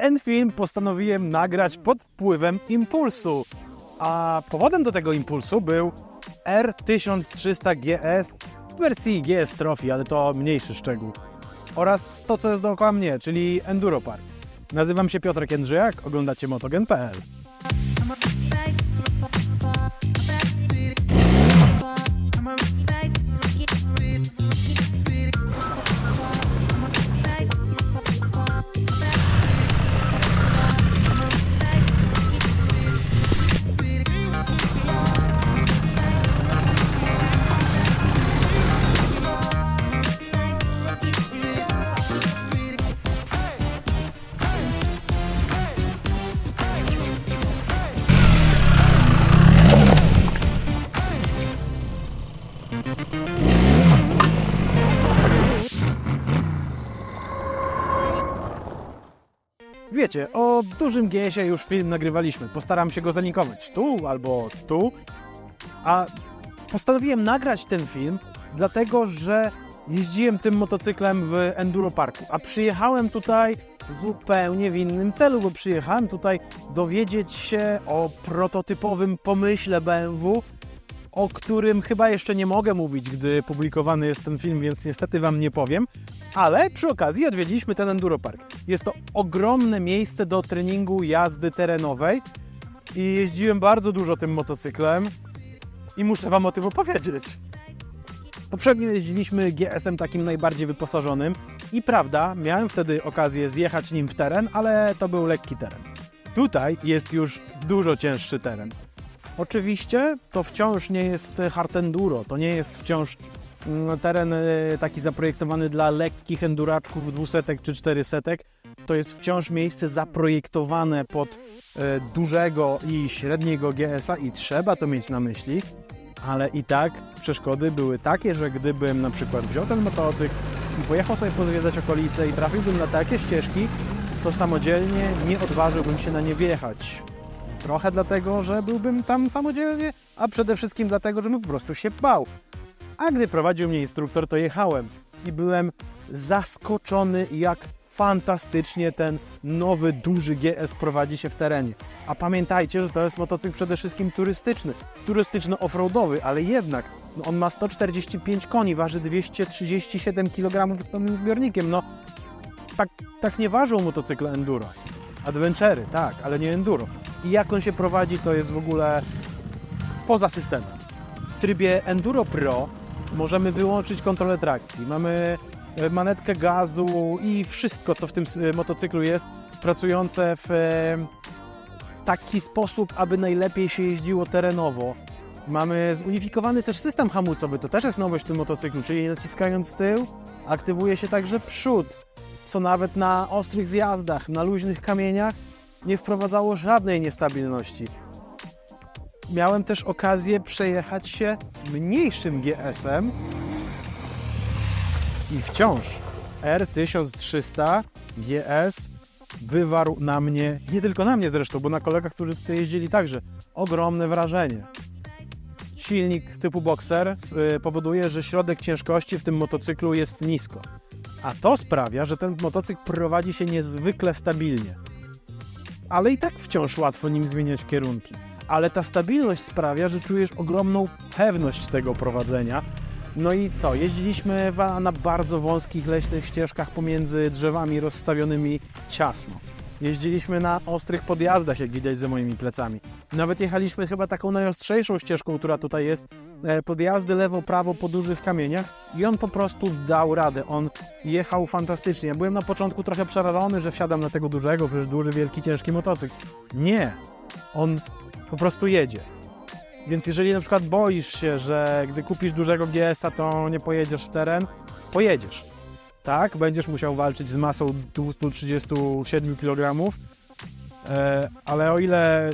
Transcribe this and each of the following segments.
ten film postanowiłem nagrać pod wpływem impulsu. A powodem do tego impulsu był R1300 GS w wersji GS Trophy, ale to mniejszy szczegół. Oraz to, co jest dookoła mnie, czyli Enduro Park. Nazywam się Piotr Jędrzyjak, oglądacie motogen.pl. Wiecie, o dużym GS-ie już film nagrywaliśmy. Postaram się go zalinkować tu albo tu. A postanowiłem nagrać ten film, dlatego że jeździłem tym motocyklem w Enduro Parku. A przyjechałem tutaj zupełnie w innym celu, bo przyjechałem tutaj dowiedzieć się o prototypowym pomyśle BMW, o którym chyba jeszcze nie mogę mówić, gdy publikowany jest ten film, więc niestety Wam nie powiem. Ale przy okazji odwiedziliśmy ten Enduro Park. Jest to ogromne miejsce do treningu jazdy terenowej i jeździłem bardzo dużo tym motocyklem i muszę Wam o tym opowiedzieć. Poprzednio jeździliśmy GS-em takim najbardziej wyposażonym i prawda, miałem wtedy okazję zjechać nim w teren, ale to był lekki teren. Tutaj jest już dużo cięższy teren. Oczywiście to wciąż nie jest hard enduro, to nie jest wciąż mm, teren e, taki zaprojektowany dla lekkich enduraczków 200 czy 400. To jest wciąż miejsce zaprojektowane pod e, dużego i średniego GS-a i trzeba to mieć na myśli, ale i tak przeszkody były takie, że gdybym na przykład wziął ten motocykl i pojechał sobie pozwiedzać okolice i trafiłbym na takie ścieżki, to samodzielnie nie odważyłbym się na nie wjechać. Trochę dlatego, że byłbym tam samodzielnie, a przede wszystkim dlatego, że bym po prostu się bał. A gdy prowadził mnie instruktor, to jechałem i byłem zaskoczony, jak fantastycznie ten nowy, duży GS prowadzi się w terenie. A pamiętajcie, że to jest motocykl przede wszystkim turystyczny, turystyczno-offroadowy, ale jednak no on ma 145 koni, waży 237 kg z pełnym zbiornikiem. No, tak, tak nie ważą motocykle enduro. Adventury, tak, ale nie enduro. I jak on się prowadzi, to jest w ogóle poza systemem. W trybie Enduro Pro możemy wyłączyć kontrolę trakcji. Mamy e, manetkę gazu i wszystko, co w tym e, motocyklu jest, pracujące w e, taki sposób, aby najlepiej się jeździło terenowo. Mamy zunifikowany też system hamulcowy, to też jest nowość w tym motocyklu, czyli naciskając tył, aktywuje się także przód, co nawet na ostrych zjazdach, na luźnych kamieniach nie wprowadzało żadnej niestabilności. Miałem też okazję przejechać się mniejszym GS-em i wciąż R1300 GS wywarł na mnie, nie tylko na mnie zresztą, bo na kolegach, którzy tutaj jeździli także, ogromne wrażenie. Silnik typu Boxer y, powoduje, że środek ciężkości w tym motocyklu jest nisko. A to sprawia, że ten motocykl prowadzi się niezwykle stabilnie. Ale i tak wciąż łatwo nim zmieniać kierunki. Ale ta stabilność sprawia, że czujesz ogromną pewność tego prowadzenia. No i co? Jeździliśmy na bardzo wąskich leśnych ścieżkach pomiędzy drzewami rozstawionymi ciasno. Jeździliśmy na ostrych podjazdach, jak widać za moimi plecami. Nawet jechaliśmy chyba taką najostrzejszą ścieżką, która tutaj jest. E, Podjazdy lewo, prawo po dużych kamieniach i on po prostu dał radę. On jechał fantastycznie. Ja byłem na początku trochę przerażony, że wsiadam na tego dużego, przecież duży, wielki, ciężki motocykl. Nie. On po prostu jedzie. Więc jeżeli na przykład boisz się, że gdy kupisz dużego GS-a, to nie pojedziesz w teren, pojedziesz. Tak, będziesz musiał walczyć z masą 237 kg, e, ale o ile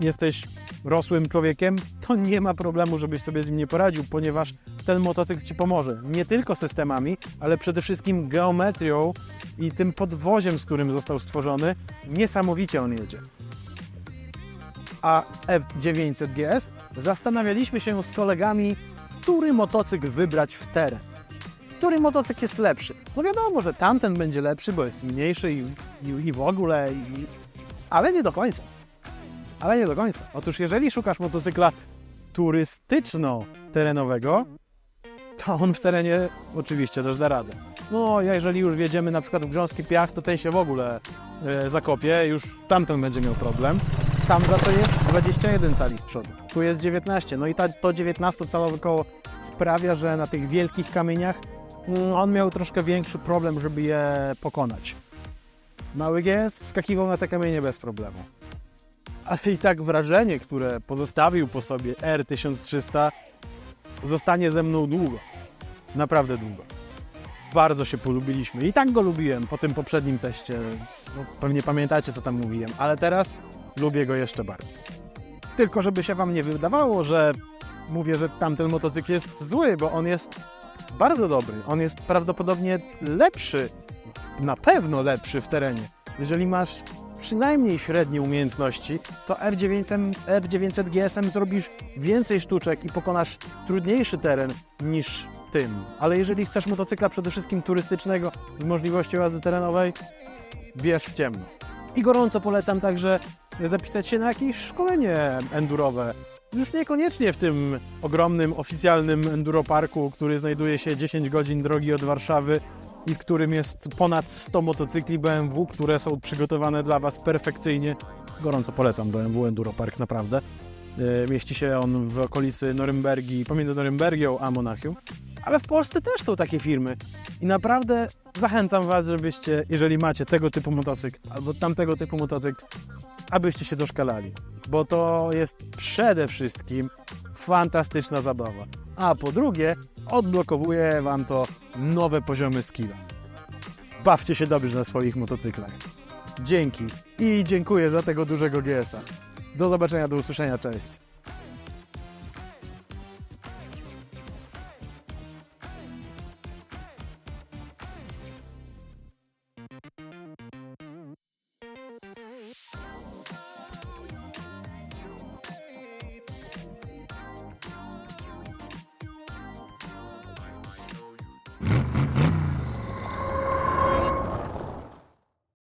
jesteś rosłym człowiekiem, to nie ma problemu, żebyś sobie z nim nie poradził, ponieważ ten motocykl Ci pomoże. Nie tylko systemami, ale przede wszystkim geometrią i tym podwoziem, z którym został stworzony. Niesamowicie on jedzie. A F900 GS zastanawialiśmy się z kolegami, który motocykl wybrać w teren. który motocykl jest lepszy. No wiadomo, że tamten będzie lepszy, bo jest mniejszy i, i, i w ogóle, i, ale nie do końca. Ale nie do końca. Otóż jeżeli szukasz motocykla turystyczno-terenowego, to on w terenie oczywiście też da radę. No, a jeżeli już wjedziemy na przykład w grząski piach, to ten się w ogóle e, zakopie, już tamten będzie miał problem. Tam za to jest 21 cali z przodu, tu jest 19. No i ta, to 19-calowe koło sprawia, że na tych wielkich kamieniach mm, on miał troszkę większy problem, żeby je pokonać. Mały GS wskakiwał na te kamienie bez problemu. Ale i tak wrażenie, które pozostawił po sobie R1300 zostanie ze mną długo. Naprawdę długo. Bardzo się polubiliśmy. I tak go lubiłem po tym poprzednim teście. No, pewnie pamiętacie, co tam mówiłem, ale teraz lubię go jeszcze bardziej. Tylko żeby się Wam nie wydawało, że mówię, że tamten motocykl jest zły, bo on jest bardzo dobry. On jest prawdopodobnie lepszy, na pewno lepszy w terenie. Jeżeli masz przynajmniej średnie umiejętności, to R900, R900 GSM zrobisz więcej sztuczek i pokonasz trudniejszy teren niż tym. Ale jeżeli chcesz motocykla przede wszystkim turystycznego z możliwością jazdy terenowej, bierz w ciemno. I gorąco polecam także zapisać się na jakieś szkolenie endurowe. Już niekoniecznie w tym ogromnym, oficjalnym enduroparku, który znajduje się 10 godzin drogi od Warszawy i którym jest ponad 100 motocykli BMW, które są przygotowane dla Was perfekcyjnie. Gorąco polecam BMW Enduro Park, naprawdę. E, Mieści się on w okolicy Norymbergi, pomiędzy Norymbergią a Monachium. Ale w Polsce też są takie firmy. I naprawdę zachęcam Was, żebyście, jeżeli macie tego typu motocykl albo tamtego typu motocykl, abyście się doszkalali. Bo to jest przede wszystkim fantastyczna zabawa. A po drugie, odblokowuje Wam to nowe poziomy skilla. Bawcie się dobrze na swoich motocyklach. Dzięki i dziękuję za tego dużego GS-a. Do zobaczenia, do usłyszenia, cześć.